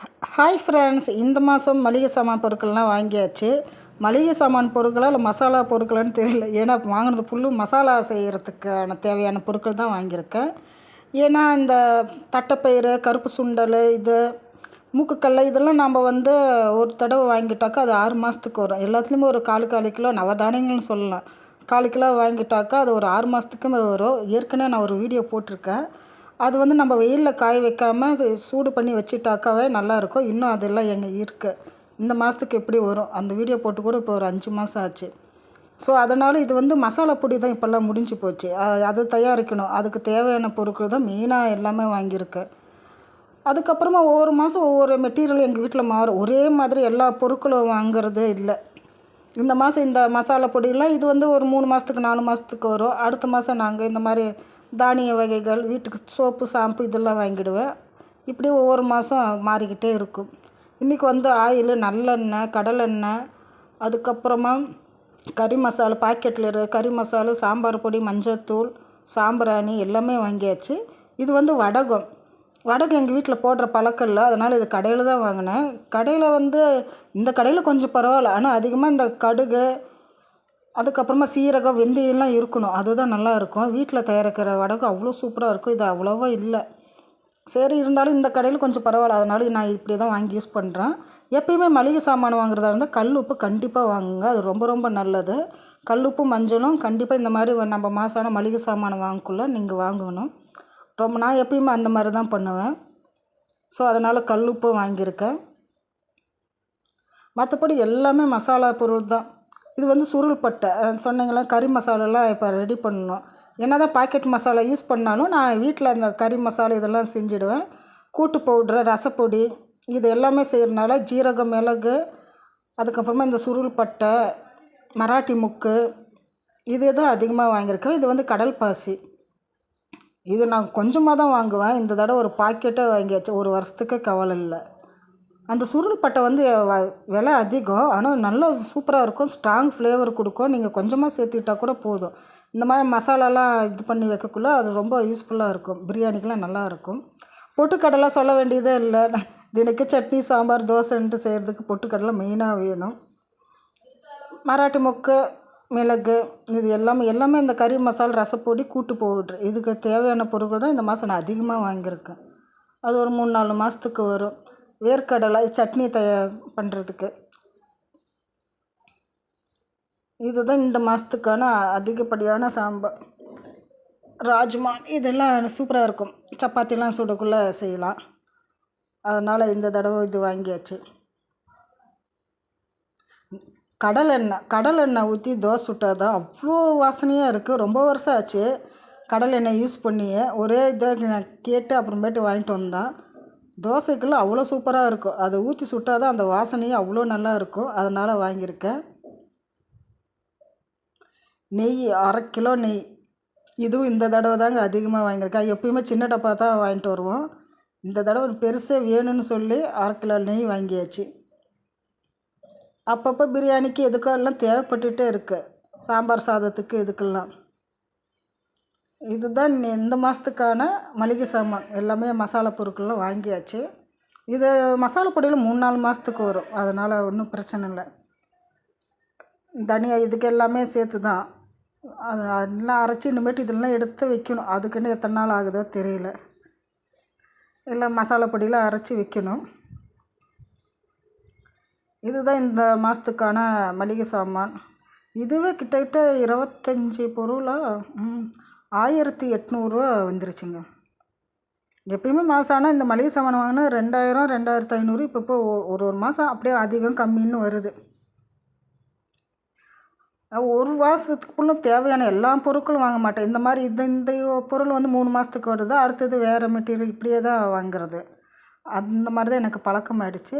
Hi friends இந்த மாதம் மளிகை சாமான் பொருட்கள்லாம் வாங்கியாச்சு. மளிகை சாமான் பொருட்களா இல்லை மசாலா பொருட்களான்னு தெரியல. ஏன்னா வாங்கினது ஃபுல்லும் மசாலா செய்கிறதுக்கான தேவையான பொருட்கள் தான் வாங்கியிருக்கேன். ஏன்னா இந்த தட்டைப்பயிறு கருப்பு சுண்டல் இது மூக்குக்கடலை இதெல்லாம் நம்ம வந்து ஒரு தடவை வாங்கிட்டாக்கா அது ஆறு மாதத்துக்கு வரும். எல்லாத்துலேயுமே ஒரு காலு காலு கிலோ நவதானியங்கள்னு சொல்லலாம். காலு கிலோ வாங்கிட்டாக்கா அது ஒரு ஆறு மாதத்துக்குமே வரும். ஏற்கனவே நான் ஒரு வீடியோ போட்டிருக்கேன். அது வந்து நம்ம வெயிலில் காய வைக்காமல் சூடு பண்ணி வச்சுட்டாக்காவே நல்லாயிருக்கும். இன்னும் அதெல்லாம் எங்கே இருக்குது இந்த மாதத்துக்கு எப்படி வரும்? அந்த வீடியோ போட்டு கூட இப்போ ஒரு அஞ்சு மாதம் ஆச்சு. ஸோ அதனால் இது வந்து மசாலா பொடி தான் இப்போல்லாம் முடிஞ்சு போச்சு. அதை அது தயாரிக்கணும். அதுக்கு தேவையான பொருட்கள் தான் மெயினாக எல்லாமே வாங்கியிருக்கேன் அதுக்கப்புறமா ஒவ்வொரு மாதம் ஒவ்வொரு மெட்டீரியல் எங்கள் வீட்டில் மாறும். ஒரே மாதிரி எல்லா பொருட்களும் வாங்குறது இல்லை. இந்த மாதம் இந்த மசாலா பொடியெல்லாம் இது வந்து ஒரு மூணு மாதத்துக்கு நாலு மாதத்துக்கு வரும். அடுத்த மாதம் நாங்கள் இந்த மாதிரி தானிய வகைகள் வீட்டுக்கு சோப்பு ஷாம்பு இதெல்லாம் வாங்கிடுவேன். இப்படி ஒவ்வொரு மாதம் மாறிக்கிட்டே இருக்கும். இன்றைக்கி வந்து ஆயில் நல்லெண்ணெய் கடலெண்ணெய் அதுக்கப்புறமா கறி மசாலா பாக்கெட்டில் இரு கறி மசாலா சாம்பார் பொடி மஞ்சள்தூள் சாம்பிராணி எல்லாமே வாங்கியாச்சு. இது வந்து வடகம். வடகம் எங்கள் வீட்டில் போடுற பழக்கம் இல்லை. அதனால் இது கடையில் தான் வாங்கினேன். கடையில் வந்து இந்த கடையில் கொஞ்சம் பரவாயில்ல. ஆனால் அதிகமாக இந்த கடுகு அதுக்கப்புறமா சீரகம் வெந்தயம்லாம் இருக்கணும். அதுதான் நல்லா இருக்கும் வீட்டில் தயாரிக்கிற வடகு அவ்வளோ சூப்பராக இருக்கும். இது அவ்வளோவா இல்லை. சரி இருந்தாலும் இந்த கடையில் கொஞ்சம் பரவாயில்ல. அதனால நான் இப்படி தான் வாங்கி யூஸ் பண்ணுறேன். எப்பயுமே மளிகை சாமான் வாங்குறதா இருந்தால் கல் உப்பு கண்டிப்பாக வாங்குங்க. அது ரொம்ப ரொம்ப நல்லது. கல் உப்பு மஞ்சளும் கண்டிப்பாக இந்த மாதிரி நம்ம மாசான மளிகை சாமான் வாங்கக்குள்ள நீங்கள் வாங்கணும். ரொம்ப நான் எப்பயுமே அந்த மாதிரி தான் பண்ணுவேன். ஸோ அதனால் கல் உப்பு வாங்கியிருக்கேன். மற்றபடி எல்லாமே மசாலா பொருள் தான். இது வந்து சுருள்பட்டை பட்டை. சொன்னீங்களா கறி மசாலாலாம் இப்போ ரெடி பண்ணணும். என்ன தான் பாக்கெட் மசாலா யூஸ் பண்ணாலும் நான் வீட்டில் அந்த கறி மசாலா இதெல்லாம் செஞ்சுடுவேன். கூட்டு பவுட்ரு ரசப்பொடி இது எல்லாமே செய்கிறனால ஜீரகம் மிளகு அதுக்கப்புறமா இந்த சுருள்பட்டை மராட்டி முக்கு இது தான் அதிகமாக வாங்கியிருக்கேன். இது வந்து கடல் பாசி. இது நான் கொஞ்சமாக தான் வாங்குவேன். இந்த தடவை ஒரு பாக்கெட்டே வாங்கியாச்சு. ஒரு வருஷத்துக்கு கவலை இல்லை. அந்த சுருள் பட்டை வந்து வ- விலை அதிகம். ஆனால் நல்லா சூப்பராக இருக்கும். ஸ்ட்ராங் ஃப்ளேவர் கொடுக்கும். நீங்கள் கொஞ்சமாக சேர்த்துக்கிட்டா கூட போதும். இந்த மாதிரி மசாலாலாம் இது பண்ணி வைக்கக்குள்ள அது ரொம்ப யூஸ்ஃபுல்லாக இருக்கும். பிரியாணிக்கெலாம் நல்லாயிருக்கும் பொட்டுக்கடலை சொல்ல வேண்டியதே இல்லை. தினைக்கு சட்னி சாம்பார் தோசைன்ட்டு செய்கிறதுக்கு பொட்டுக்கடலை மெயினாக வேணும். மராட்டி மொக்கு மிளகு இது எல்லாமே எல்லாமே இந்த கறி மசாலா ரசப்பொடி கூட்டு பவுட்ரு இதுக்கு தேவையான பொருட்கள் தான் இந்த மாதம் நான் அதிகமாக வாங்கியிருக்கேன். அது ஒரு மூணு நாலு மாதத்துக்கு வரும். வேர்க்கடலை சட்னி தயார் பண்ணுறதுக்கு இதுதான் இந்த மாதத்துக்கான அதிகப்படியான சாம்பார். ராஜ்மா இதெல்லாம் சூப்பராக இருக்கும். சப்பாத்திலாம் சுடக்குள்ளே செய்யலாம். அதனால் இந்த தடவை இது வாங்கியாச்சு. கடலெண்ணெய் கடலெண்ணெய் ஊற்றி தோசை சுட்டால் தான் அவ்வளோ வாசனையாக இருக்குது ரொம்ப வருஷம் ஆச்சு. கடலெண்ணெய் யூஸ் பண்ணியே. ஒரே இதை நான் கேட்டு அப்புறமேட்டு வாங்கிட்டு வந்தேன். தோசைக்குள்ளே அவ்வளோ சூப்பராக இருக்கும். அதை ஊற்றி சுட்டால் தான் அந்த வாசனையே அவ்வளோ நல்லா இருக்கும். அதனால் வாங்கியிருக்கேன். நெய் அரை கிலோ நெய். இதுவும் இந்த தடவை தாங்க அதிகமாக வாங்கியிருக்கேன். எப்பயுமே சின்ன டப்பா தான் வாங்கிட்டு வருவோம். இந்த தடவை பெருசாக வேணும்னு சொல்லி அரை கிலோ நெய் வாங்கியாச்சு. அப்பப்போ பிரியாணிக்கு எதுக்கெல்லாம் தேவைப்பட்டுகிட்டே இருக்குது சாம்பார் சாதத்துக்கு இதுக்கெல்லாம். இதுதான் இந்த மாதத்துக்கான மளிகை சாமான். எல்லாமே மசாலா பொருட்கள்லாம் வாங்கியாச்சு. இது மசாலா பொடியில் மூணு நாலு மாதத்துக்கு வரும். அதனால் ஒன்றும் பிரச்சனை இல்லை. தனியாக இதுக்கு எல்லாமே சேர்த்து தான் அது அதெல்லாம் அரைச்சி இனிமேட்டு இதெல்லாம் எடுத்து வைக்கணும். அதுக்குன்னு எத்தனை நாள் ஆகுதோ தெரியல. எல்லாம் மசாலா பொடியில் அரைச்சி வைக்கணும். இதுதான் இந்த மாதத்துக்கான மளிகை சாமான். இதுவே கிட்டத்தட்ட இருபத்தஞ்சி பொருளாக ஆயிரத்தி எட்நூறுரூவா வந்துருச்சுங்க. எப்பயுமே மாதம் ஆனால் இந்த மளிகை சாமான் வாங்கினா ரெண்டாயிரம் ரெண்டாயிரத்து ஐநூறு. இப்போ இப்போ ஒரு ஒரு மாதம் அப்படியே அதிகம் கம்மின்னு வருது. ஒரு மாதத்துக்குள்ள தேவையான எல்லா பொருட்களும் வாங்க மாட்டேன். இந்த மாதிரி இந்த இந்த பொருள் வந்து மூணு மாதத்துக்கு வருது. அடுத்தது வேறு மெட்டீரியல் இப்படியே தான் வாங்குறது. அந்த மாதிரி தான் எனக்கு பழக்கம் ஆகிடுச்சு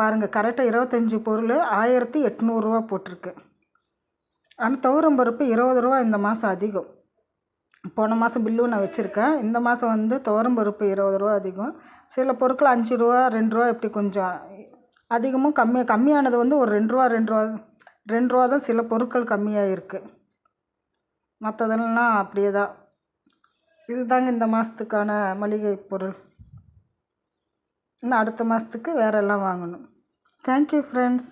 பாருங்கள் கரெக்டாக இருபத்தஞ்சி பொருள் ஆயிரத்தி எட்நூறுரூவா போட்டிருக்கு. ஆனால் துவரம் பருப்பு இருபது ரூபா இந்த மாதம் அதிகம். போன மாதம் பில்லும் நான் வச்சுருக்கேன். இந்த மாதம் வந்து துவரம் பருப்பு இருபது ரூபா அதிகம். சில பொருட்கள் அஞ்சு ரூபா ரெண்டு ரூபா இப்படி கொஞ்சம் அதிகமும் கம்மியாக கம்மியானது வந்து ஒரு ரெண்டு ரூபா ரெண்டு ரூபா ரெண்டு ரூபா தான் சில பொருட்கள் கம்மியாக இருக்குது மற்றதெல்லாம் அப்படியே தான். இதுதாங்க இந்த மாதத்துக்கான மளிகை பொருள். இன்னும் அடுத்த மாதத்துக்கு வேறெல்லாம் வாங்கணும். Thank you friends